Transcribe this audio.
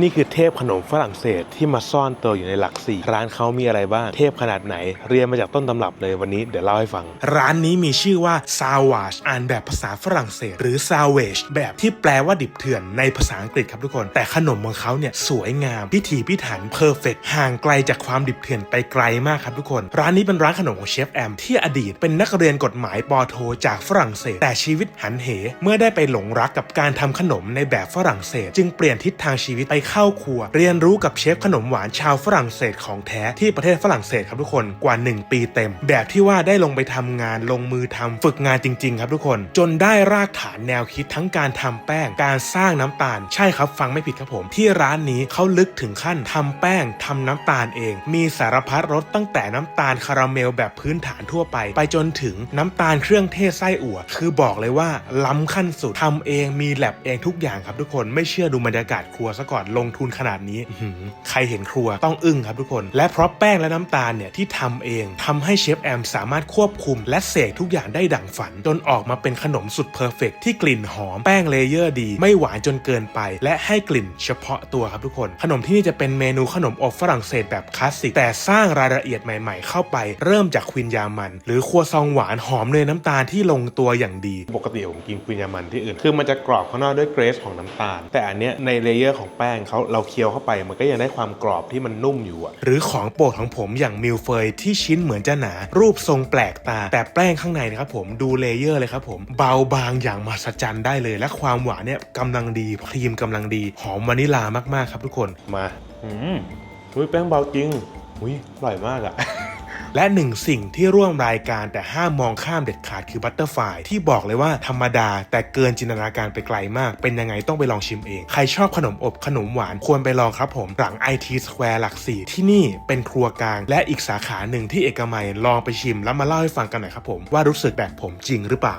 นี่คือเทพขนมฝรั่งเศสที่มาซ่อนตัวอยู่ในหลักสี่ร้านเขามีอะไรบ้าง เทพขนาดไหน เรียนมาจากต้นตำรับเลยวันนี้เดี๋ยวเล่าให้ฟัง ร้านนี้มีชื่อว่า s a v a g e อ่านแบบภาษาฝรั่งเศส หรือ Savage แบบที่แปลว่าดิบเถื่อนในภาษาอังกฤษครับทุกคน แต่ขนมของเขาเนี่ยสวยงามพิถีพิถันเพอร์เฟกห่างไกลจากความดิบเถื่อนไปไกลมากครับทุกคน ร้านนี้เป็นร้านขนมของเชฟแอมที่อดีตเป็นนักเรียนกฎหมายปอโทจากฝรั่งเศส แต่ชีวิตหันเห เมื่อได้ไปหลงรักกับการทำขนมในแบบฝรั่งเศส จึงเปลี่ยนทิศทางชีวิตไปเข้าครัว เรียนรู้กับเชฟขนมหวานชาวฝรั่งเศสของแท้ที่ประเทศฝรั่งเศสครับทุกคนกว่า 1 ปีเต็ม แบบที่ว่าได้ลงไปทำงานลงมือทำฝึกงานจริง ๆ ครับทุกคน จนได้รากฐานแนวคิดทั้งการทำแป้ง การสร้างน้ำตาล ใช่ครับฟังไม่ผิดครับผม ที่ร้านนี้เขาลึกถึงขั้นทำแป้งทำน้ำตาลเอง มีสารพัดรสตั้งแต่น้ำตาลคาราเมลแบบพื้นฐานทั่วไป ไปจนถึงน้ำตาลเครื่องเทศไส้อั่วคือบอกเลยว่าล้ำขั้นสุดทำเองมีแลบเองทุกอย่างครับทุกคนไม่เชื่อดูบรรยากาศครัวซะก่อนลงทุนขนาดนี้ใครเห็นครัวต้องอึ้งครับทุกคน และเพราะแป้งและน้ำตาลเนี่ยที่ทำเองทำให้เชฟแอมสามารถควบคุม และเสกทุกอย่างได้ดั่งฝัน จนออกมาเป็นขนมสุดเพอร์เฟกที่กลิ่นหอม แป้งเลเยอร์ดี ไม่หวานจนเกินไป และให้กลิ่นเฉพาะตัวครับทุกคน ขนมที่นี่จะเป็นเมนูขนมอบฝรั่งเศสแบบคลาสสิกแต่สร้างรายละเอียดใหม่ๆ เข้าไป เริ่มจากควินยามัน หรือครัวซองหวานหอมเนยน้ำตาลที่ลงตัวอย่างดี ปกติผมกินควีนยามันที่อื่น คือมันจะกรอบข้างนอกด้วยเกรสของน้ำตาล แต่อันเนี้ยในเลเยอร์ของแป้งเขาเราเคี้ยวเข้าไป มันก็ยังได้ความกรอบที่มันนุ่มอยู่อะหรือของโปรดของผมอย่างมิลเฟยที่ชิ้นเหมือนจะหนา รูปทรงแปลกตา แต่แป้งข้างในนะครับผมดูเลเยอร์เลยครับผมเบาบางอย่างมหัศจรรย์ได้เลย และความหวานเนี่ยกำลังดีครีมกำลังดี หอมวานิลามากๆครับทุกคนมาอืมอุ้ยแป้งเบาจริงอุ้ยอร่อยมากอะ และหนึ่งสิ่งที่ร่วมรายการแต่ห้ามมองข้ามเด็ดขาดคือบัตเตอร์ฟลที่บอกเลยว่าธรรมดา แต่เกินจินตนาการไปไกลมาก เป็นยังไงต้องไปลองชิมเอง ใครชอบขนมอบขนมหวานควรไปลองครับผมหลัง IT Square หลักสี่ที่นี่เป็นครัวกลาง และอีกสาขาหนึ่งที่เอกมัยลองไปชิมแล้วมาเล่าให้ฟังกันหน่อยครับผมว่ารู้สึกแบบผมจริงหรือเปล่า